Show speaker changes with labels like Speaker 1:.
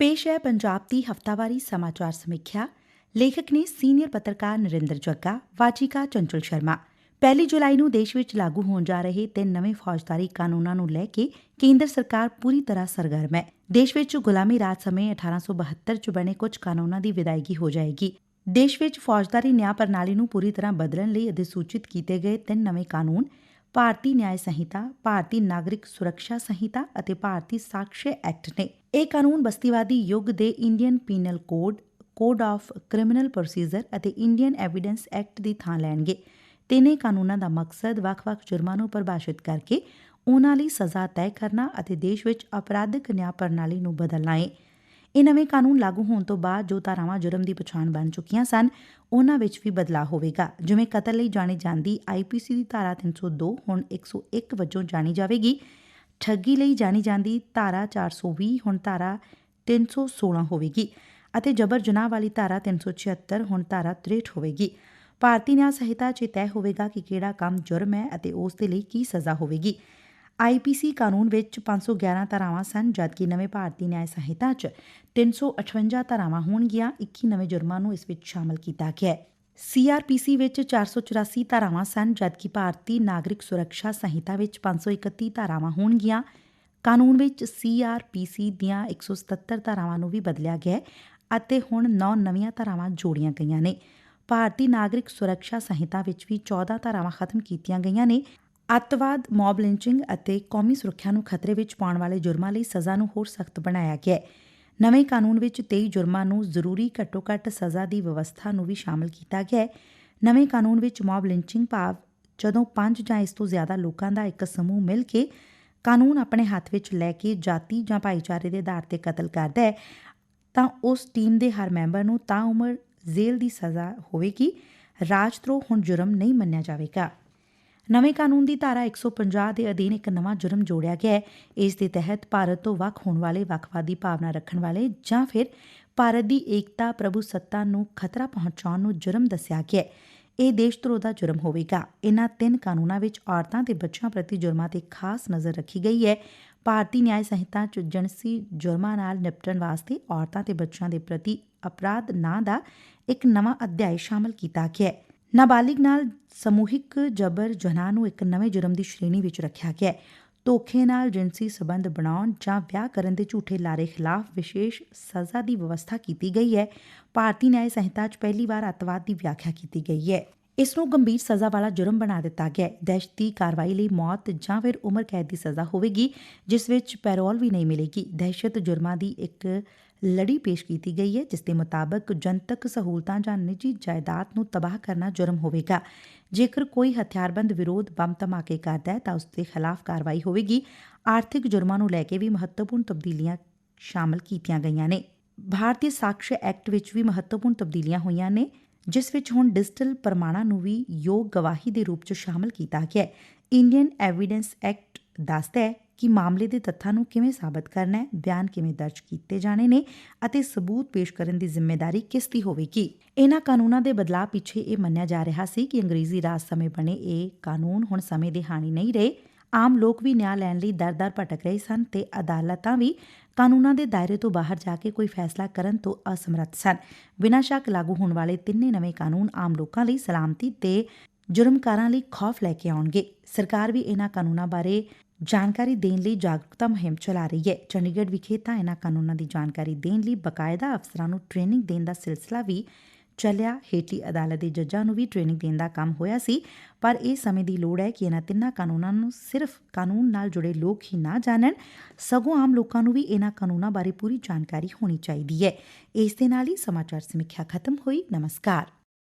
Speaker 1: ਪੇਸ਼ ਹੈ ਪੰਜਾਬ ਦੀ ਹਫਤਾਵਾਰੀ ਸਮਾਚਾਰ ਸਮੀਖਿਆ। ਲੇਖਕ ਨੇ ਸੀਨੀਅਰ ਪੱਤਰਕਾਰ ਨਰਿੰਦਰ ਜੱਗਾ, ਵਾਚਿਕਾ ਚੰਚਲ ਸ਼ਰਮਾ। ਪਹਿਲੀ ਜੁਲਾਈ ਨੂੰ ਦੇਸ਼ ਵਿੱਚ ਲਾਗੂ ਹੋਣ ਜਾ ਰਹੇ ਤਿੰਨ ਨਵੇਂ ਫੌਜਦਾਰੀ ਕਾਨੂੰਨਾਂ ਨੂੰ ਲੈ ਕੇ ਕੇਂਦਰ ਸਰਕਾਰ ਪੂਰੀ ਤਰ੍ਹਾਂ ਸਰਗਰਮ ਹੈ। ਦੇਸ਼ ਵਿੱਚ ਗੁਲਾਮੀ ਰਾਜ ਸਮੇਂ 1872 ਚ ਬਣੇ ਕੁਝ ਕਾਨੂੰਨਾਂ ਦੀ ਵਿਦਾਇਗੀ ਹੋ ਜਾਏਗੀ। ਦੇਸ਼ ਵਿੱਚ ਫੌਜਦਾਰੀ ਨਿਆਂ ਪ੍ਰਣਾਲੀ ਨੂੰ ਪੂਰੀ ਤਰ੍ਹਾਂ ਬਦਲਣ ਲਈ ਅਧਿਸੂਚਿਤ ਕੀਤੇ ਗਏ ਤਿੰਨ ਨਵੇਂ ਕਾਨੂੰਨ ਭਾਰਤੀ ਨਿਆਂ ਸੰਹਿਤਾ, ਭਾਰਤੀ ਨਾਗਰਿਕ ਸੁਰੱਖਿਆ ਸੰਹਿਤਾ ਅਤੇ ਭਾਰਤੀ ਸਾਕਸ਼ਯ ਐਕਟ ਨੇ ਇਹ ਕਾਨੂੰਨ ਬਸਤੀਵਾਦੀ ਯੁੱਗ ਦੇ Indian Penal Code Code of Criminal Procedure ਅਤੇ ਇੰਡੀਅਨ ਐਵੀਡੈਂਸ ਐਕਟ ਦੀ ਥਾਂ ਲੈਣਗੇ। ਤਿੰਨੇ ਕਾਨੂੰਨਾਂ ਦਾ ਮਕਸਦ ਵੱਖ-ਵੱਖ ਜੁਰਮਾਂ ਨੂੰ ਪਰਿਭਾਸ਼ਿਤ ਕਰਕੇ ਉਹਨਾਂ ਲਈ ਸਜ਼ਾ ਤੈਅ ਕਰਨਾ ਅਤੇ ਦੇਸ਼ ਵਿੱਚ ਅਪਰਾਧਿਕ ਨਿਆਂ ਪ੍ਰਣਾਲੀ ਨੂੰ ਬਦਲਣਾ ਹੈ ਇਹ ਨਵੇਂ ਕਾਨੂੰਨ ਲਾਗੂ ਹੋਣ ਤੋਂ ਬਾਅਦ ਜੋ ਧਾਰਾਵਾਂ ਜੁਰਮ ਦੀ ਪਛਾਣ ਬਣ ਚੁੱਕੀਆਂ ਸਨ, ਉਹਨਾਂ ਵਿੱਚ ਵੀ ਬਦਲਾਅ ਹੋਵੇਗਾ। ਜਿਵੇਂ ਕਤਲ ਲਈ ਜਾਣੀ ਜਾਂਦੀ ਆਈਪੀਸੀ ਦੀ ਧਾਰਾ 302 ਹੁਣ 101 ਵਜੋਂ ਜਾਣੀ ਜਾਵੇਗੀ। ਠੱਗੀ ਲਈ ਜਾਣੀ ਜਾਂਦੀ ਧਾਰਾ 420 ਹੁਣ ਧਾਰਾ 316 ਹੋਵੇਗੀ ਅਤੇ ਜਬਰ ਜਨਾਹ ਵਾਲੀ ਧਾਰਾ 376 ਹੁਣ ਧਾਰਾ 63 ਹੋਵੇਗੀ। ਭਾਰਤੀ ਨਿਆਂ ਸੰਹਿਤਾ 'ਚ ਇਹ ਤੈਅ ਹੋਵੇਗਾ ਕਿ ਕਿਹੜਾ ਕੰਮ ਜੁਰਮ ਹੈ ਅਤੇ ਉਸ ਦੇ ਲਈ ਕੀ ਸਜ਼ਾ ਹੋਵੇਗੀ। ਆਈਪੀਸੀ ਕਾਨੂੰਨ ਵਿੱਚ 511 ਧਾਰਾਵਾਂ ਸਨ, ਜਦਕਿ ਨਵੇਂ ਭਾਰਤੀ ਨਿਆਂ ਸੰਹਿਤਾ 'ਚ 358 ਧਾਰਾਵਾਂ ਹੋਣਗੀਆਂ 21 ਨਵੇਂ ਜੁਰਮਾਂ ਨੂੰ ਇਸ ਵਿੱਚ ਸ਼ਾਮਲ ਕੀਤਾ ਗਿਆ ਹੈ। ਸੀਆਰਪੀਸੀ ਵਿੱਚ 484 ਧਾਰਾਵਾਂ ਸਨ, ਜਦਕਿ ਭਾਰਤੀ ਨਾਗਰਿਕ ਸੁਰੱਖਿਆ ਸੰਹਿਤਾ ਵਿੱਚ 531 ਧਾਰਾਵਾਂ ਹੋਣਗੀਆਂ। ਕਾਨੂੰਨ ਵਿੱਚ ਸੀਆਰਪੀਸੀ ਦੀਆਂ 177 ਧਾਰਾਵਾਂ ਨੂੰ ਵੀ ਬਦਲਿਆ ਗਿਆ ਅਤੇ ਹੁਣ 9 ਨਵੀਆਂ ਧਾਰਾਵਾਂ ਜੋੜੀਆਂ ਗਈਆਂ ਨੇ। ਭਾਰਤੀ ਨਾਗਰਿਕ ਸੁਰੱਖਿਆ ਸੰਹਿਤਾ ਵਿੱਚ ਵੀ 14 ਧਾਰਾਵਾਂ ਖਤਮ ਕੀਤੀਆਂ ਗਈਆਂ ਨੇ। ਅੱਤਵਾਦ, ਮੌਬ ਲਿੰਚਿੰਗ ਅਤੇ ਕੌਮੀ ਸੁਰੱਖਿਆ ਨੂੰ ਖਤਰੇ ਵਿੱਚ ਪਾਉਣ ਵਾਲੇ ਜੁਰਮਾਂ ਲਈ ਸਜ਼ਾ ਨੂੰ ਹੋਰ ਸਖਤ ਬਣਾਇਆ ਗਿਆ ਹੈ। ਨਵੇਂ ਕਾਨੂੰਨ ਵਿੱਚ 23 ਜੁਰਮਾਂ ਨੂੰ ਜ਼ਰੂਰੀ ਘੱਟੋ-ਘੱਟ ਸਜ਼ਾ ਦੀ ਵਿਵਸਥਾ ਨੂੰ ਵੀ ਸ਼ਾਮਲ ਕੀਤਾ ਗਿਆ ਹੈ। ਨਵੇਂ ਕਾਨੂੰਨ ਵਿੱਚ ਮੌਬ ਲਿੰਚਿੰਗ ਭਾਵ ਜਦੋਂ ਪੰਜ ਜਾਂ ਇਸ ਤੋਂ ਜ਼ਿਆਦਾ ਲੋਕਾਂ ਦਾ ਇੱਕ ਸਮੂਹ ਮਿਲ ਕੇ ਕਾਨੂੰਨ ਆਪਣੇ ਹੱਥ ਵਿੱਚ ਲੈ ਕੇ ਜਾਤੀ ਜਾਂ ਭਾਈਚਾਰੇ ਦੇ ਆਧਾਰ ਤੇ ਕਤਲ ਕਰਦਾ ਹੈ, ਤਾਂ ਉਸ ਟੀਮ ਦੇ ਹਰ ਮੈਂਬਰ ਨੂੰ ਤਾਂ ਉਮਰ ਜੇਲ੍ਹ ਦੀ ਸਜ਼ਾ ਹੋਵੇਗੀ। ਰਾਜਦਰੋਹ ਹੁਣ ਜੁਰਮ ਨਹੀਂ ਮੰਨਿਆ ਜਾਵੇਗਾ। ਨਵੇਂ ਕਾਨੂੰਨ ਦੀ ਧਾਰਾ 150 ਦੇ ਅਧੀਨ ਇੱਕ ਨਵਾਂ ਜੁਰਮ ਜੋੜਿਆ ਗਿਆ ਹੈ। ਇਸ ਦੇ ਤਹਿਤ ਭਾਰਤ ਤੋਂ ਵੱਖ ਹੋਣ ਵਾਲੇ ਵੱਖਵਾਦੀ ਭਾਵਨਾ ਰੱਖਣ ਵਾਲੇ ਜਾਂ ਫਿਰ ਭਾਰਤ ਦੀ ਏਕਤਾ, ਪ੍ਰਭੂ ਸੱਤਾ ਨੂੰ ਖਤਰਾ ਪਹੁੰਚਾਉਣ ਨੂੰ ਜੁਰਮ ਦੱਸਿਆ ਗਿਆ ਹੈ। ਇਹ ਦੇਸ਼ ਧਰੋ ਦਾ ਜੁਰਮ ਹੋਵੇਗਾ। ਇਹਨਾਂ ਤਿੰਨ ਕਾਨੂੰਨਾਂ ਵਿੱਚ ਔਰਤਾਂ ਤੇ ਬੱਚਿਆਂ ਪ੍ਰਤੀ ਜੁਰਮਾਂ ਤੇ ਖਾਸ ਨਜ਼ਰ ਰੱਖੀ ਗਈ ਹੈ। ਭਾਰਤੀ ਨਿਆਂ ਸੰਹਿਤਾ ਚ ਜਨਸੀ ਜੁਰਮਾਂ ਨਾਲ ਨਿਪਟਣ ਵਾਸਤੇ ਔਰਤਾਂ ਤੇ ਬੱਚਿਆਂ ਦੇ ਪ੍ਰਤੀ ਅਪਰਾਧ ਨਾਂ ਦਾ ਇੱਕ ਨਵਾਂ ਅਧਿਆਇ ਸ਼ਾਮਲ ਕੀਤਾ ਗਿਆ ਹੈ। ਨਾਬਾਲਿਗ ਨਾਲ ਸਮੂਹਿਕ ਜਬਰ ਜਨਾਹ ਨੂੰ ਇੱਕ ਨਵੇਂ ਜੁਰਮ ਦੀ ਸ਼੍ਰੇਣੀ ਵਿੱਚ ਰੱਖਿਆ ਗਿਆ ਹੈ। ਧੋਖੇ ਨਾਲ ਜਿੰਸੀ ਸਬੰਧ ਬਣਾਉਣ ਜਾਂ ਵਿਆਹ ਕਰਨ ਦੇ ਝੂਠੇ ਲਾਰੇ ਖਿਲਾਫ ਵਿਸ਼ੇਸ਼ ਸਜ਼ਾ ਦੀ ਵਿਵਸਥਾ ਕੀਤੀ ਗਈ ਹੈ। ਭਾਰਤੀ ਨਿਆਂ ਸੰਹਿਤਾ 'ਚ ਪਹਿਲੀ ਵਾਰ ਅਤਵਾਦ ਦੀ ਵਿਆਖਿਆ ਕੀਤੀ ਗਈ ਹੈ। ਇਸ ਨੂੰ ਗੰਭੀਰ ਸਜ਼ਾ ਵਾਲਾ ਜੁਰਮ ਬਣਾ ਦਿੱਤਾ ਗਿਆ ਹੈ। ਦਹਿਸ਼ਤੀ ਕਾਰਵਾਈ ਲਈ ਮੌਤ ਜਾਂ ਫਿਰ ਉਮਰ ਕੈਦ ਦੀ ਸਜ਼ਾ ਹੋਵੇਗੀ, ਜਿਸ ਵਿੱਚ ਪੈਰੋਲ ਵੀ ਨਹੀਂ ਮਿਲੇਗੀ। ਦਹਿਸ਼ਤ ਜੁਰਮਾਂ ਦੀ ਇੱਕ ਲੜੀ ਪੇਸ਼ ਕੀਤੀ ਗਈ ਹੈ, ਜਿਸ ਦੇ ਮੁਤਾਬਕ ਜਨਤਕ ਸਹੂਲਤਾਂ ਜਾਂ ਨਿੱਜੀ ਜਾਇਦਾਦ ਨੂੰ ਤਬਾਹ ਕਰਨਾ ਜੁਰਮ ਹੋਵੇਗਾ। ਜੇਕਰ ਕੋਈ ਹਥਿਆਰਬੰਦ ਵਿਰੋਧ ਬੰਬ ਧਮਾਕੇ ਕਰਦਾ ਹੈ, ਤਾਂ ਉਸ ਦੇ ਖਿਲਾਫ ਕਾਰਵਾਈ ਹੋਵੇਗੀ। ਆਰਥਿਕ ਜੁਰਮਾਂ ਨੂੰ ਲੈ ਕੇ ਵੀ ਮਹੱਤਵਪੂਰਨ ਤਬਦੀਲੀਆਂ ਸ਼ਾਮਲ ਕੀਤੀਆਂ ਗਈਆਂ ਨੇ। ਭਾਰਤੀ ਸਾਕਸ਼ ਐਕਟ ਵਿੱਚ ਵੀ ਮਹੱਤਵਪੂਰਨ ਤਬਦੀਲੀਆਂ ਹੋਈਆਂ ਨੇ। ਜਿਸ ਵਿੱਚ ਹੁਣ ਡਿਜੀਟਲ ਪ੍ਰਮਾਣਾਂ ਨੂੰ ਵੀ ਯੋਗ ਗਵਾਹੀ ਦੇ ਰੂਪ 'ਚ ਸ਼ਾਮਲ ਕੀਤਾ ਗਿਆ ਹੈ। ਇੰਡੀਅਨ ਐਵੀਡੈਂਸ ਐਕਟ ਦੱਸਦਾ ਹੈ ਕਿ ਮਾਮਲੇ ਦੇ ਤੱਥਾਂ ਨੂੰ ਕਿਵੇਂ ਸਾਬਤ ਕਰਨਾ ਹੈ, ਬਿਆਨ ਕਿਵੇਂ ਦਰਜ ਕੀਤੇ ਜਾਣੇ ਨੇ ਅਤੇ ਸਬੂਤ ਪੇਸ਼ ਕਰਨ ਦੀ ਜ਼ਿੰਮੇਵਾਰੀ ਕਿਸ ਦੀ ਹੋਵੇਗੀ। ਇਹਨਾਂ ਕਾਨੂੰਨਾਂ ਦੇ ਬਦਲਾਅ ਪਿੱਛੇ ਇਹ ਮੰਨਿਆ ਜਾ ਰਿਹਾ ਸੀ ਕਿ ਅੰਗਰੇਜ਼ੀ ਰਾਜ ਸਮੇਂ ਬਣੇ ਇਹ ਕਾਨੂੰਨ ਹੁਣ ਸਮੇਂ ਦੇ ਹਾਣੀ ਨਹੀਂ ਰਹੇ। ਆਮ ਲੋਕ ਵੀ ਨਿਆਂ ਲੈਣ ਲਈ ਦਰ-ਦਰ ਭਟਕ ਰਹੇ ਸਨ ਤੇ ਅਦਾਲਤਾਂ ਵੀ ਕਾਨੂੰਨਾਂ ਦੇ ਦਾਇਰੇ ਤੋਂ ਬਾਹਰ ਜਾ ਕੇ ਕੋਈ ਫੈਸਲਾ ਕਰਨ ਤੋਂ ਅਸਮਰੱਥ ਸਨ। ਬਿਨਾਂ ਸ਼ੱਕ ਲਾਗੂ ਹੋਣ ਵਾਲੇ ਤਿੰਨੇ ਨਵੇਂ ਕਾਨੂੰਨ ਆਮ ਲੋਕਾਂ ਲਈ ਸਲਾਮਤੀ ਤੇ ਜੁਰਮਕਾਰਾਂ ਲਈ ਖੌਫ ਲੈ ਕੇ ਆਉਣਗੇ। ਸਰਕਾਰ ਵੀ ਇਹਨਾਂ ਕਾਨੂੰਨਾਂ ਬਾਰੇ ਜਾਣਕਾਰੀ ਦੇਣ ਲਈ ਜਾਗਰੂਕਤਾ ਮੁਹਿੰਮ ਚਲਾ ਰਹੀ ਹੈ। ਚੰਡੀਗੜ੍ਹ ਵਿਖੇ ਤਾਂ ਇਹਨਾਂ ਕਾਨੂੰਨਾਂ ਦੀ ਜਾਣਕਾਰੀ ਦੇਣ ਲਈ ਬਕਾਇਦਾ ਅਫਸਰਾਂ ਨੂੰ ਟ੍ਰੇਨਿੰਗ ਦੇਣ ਦਾ ਸਿਲਸਿਲਾ ਵੀ ਚੱਲਿਆ। ਹੇਠਲੀ ਅਦਾਲਤ ਦੇ ਜੱਜਾਂ ਨੂੰ ਵੀ ਟ੍ਰੇਨਿੰਗ ਦੇਣ ਦਾ ਕੰਮ ਹੋਇਆ ਸੀ, ਪਰ ਇਹ ਸਮੇਂ ਦੀ ਲੋੜ ਹੈ ਕਿ ਇਹਨਾਂ ਤਿੰਨਾਂ ਕਾਨੂੰਨਾਂ ਨੂੰ ਸਿਰਫ ਕਾਨੂੰਨ ਨਾਲ ਜੁੜੇ ਲੋਕ ਹੀ ਨਾ ਜਾਣਨ। ਸਗੋਂ ਆਮ ਲੋਕਾਂ ਨੂੰ ਵੀ ਇਹਨਾਂ ਕਾਨੂੰਨਾਂ ਬਾਰੇ ਪੂਰੀ ਜਾਣਕਾਰੀ ਹੋਣੀ ਚਾਹੀਦੀ ਹੈ। ਇਸ ਦੇ ਨਾਲ ਹੀ ਸਮਾਚਾਰ ਸਮੀਖਿਆ ਖਤਮ ਹੋਈ। ਨਮਸਕਾਰ।